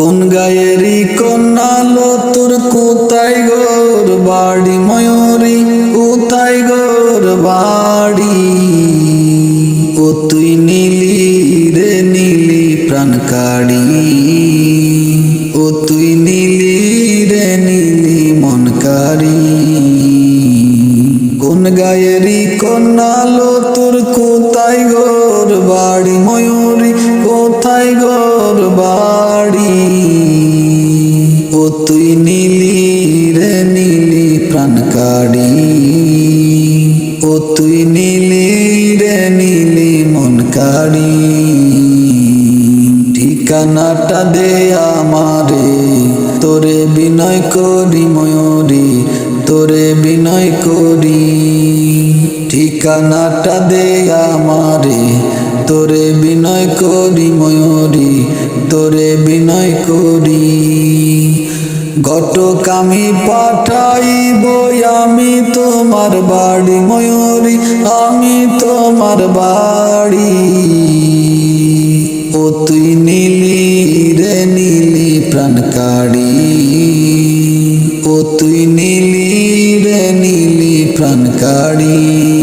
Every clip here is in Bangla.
কোন গায়েরি কন্যালো তোর কোথায় গোর বাড়ি? ময়ূরী, কোথায় গোর বাড়ি? ও তুই নীলি রে নীলি প্রাণ কাড়ি। ও তুই নীলি রে নীলি মন কাড়ি। কোন গায়েরি কন্যালো তোর কোথায় গোর বাড়ি ময়ূরী, কোথায় গোর বাড়ি? ও তুই নীলি রে নীলি প্রাণ কাড়ি। ও তুই নীলি রে নীলি মন কাড়ি। ঠিকানাটা দে আমারে, তোরে বিনয় করি ময়ূরী, তোরে বিনয় করি। ঠিকানাটা দে আমারে তোরে বিনয় করি ময়ূরী, তোরে বিনয় করি। ঘটক আমি পাঠাইব, আমি তোমার বাড়ি ময়ূরী, আমি তোমার বাড়ি। ও তুই নীলি রে নীলি প্রাণ কাড়ি। ও তুই নীলি রে নীলি প্রাণ কাড়ি।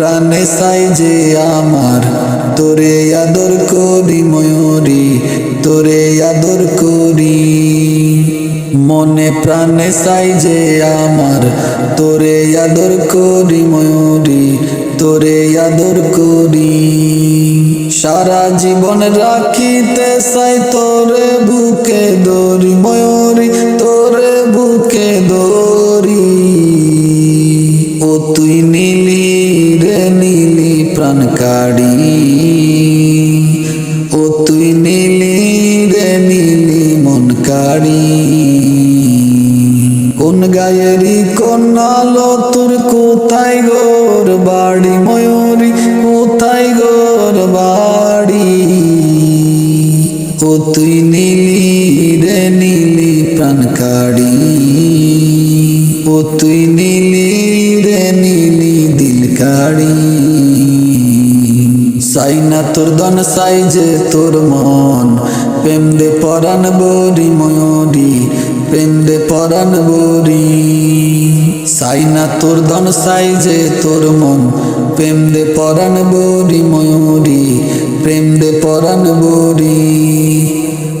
প্রাণে সাই যে আমার, তোরে আদর করি ময়ূরী, তোরে আদর করি। মনে প্রাণে সাই যে আমার, তোরে আদর করি ময়ূরী, তোরে আদর করি। সারা জীবন রাখিতে সাই তোরে বুকে দরি ময়ূরী, তোরে বুকে দরি ও তুই নীলি রে নীলি প্রাণ কাড়ি ও তুই নীলি রে নীলি মন কাড়ি। কোন গায়েরি কন্যালো তোর কোথায় গোর বাড়ি? ময়ূরী, কোথায় গোর বাড়ি? ও তুই নীলি রে নীলি প্রাণ কাড়ি ও তুই নীলি রে নীলি দিল সাই না তোর দন সাই যে তোর মন। প্রেম দে পরাণ বরি ময়ূরী, প্রেম দে পরাণ বরি। সাই না তোর দন সাই যে তোর মন। প্রেম দে পরাণ বরি ময়ূরী, প্রেম দে পরাণ বরি।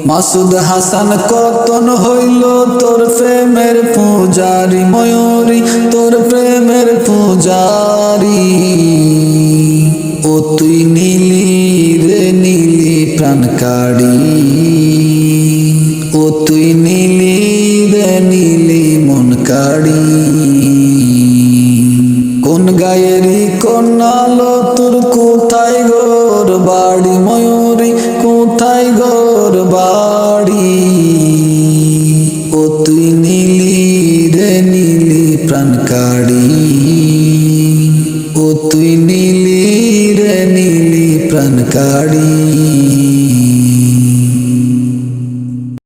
মাসুদ হাসান, কতন হইল তোর প্রেমের পূজারি ময়ূরী, তোর প্রেমের পূজারি কাড়ি ও তুই নীলি নীলি মন কাড়ি। কোন গায়েরি কন্যালো তোর কোথায় গোর বাড়ি ময়ূরী, কোথায় গোর বাড়ি? ও তুই নীলি রে নীলি প্রাণ কাড়ি। ও তুই নীলি রে নীলি প্রাণ কাড়ি।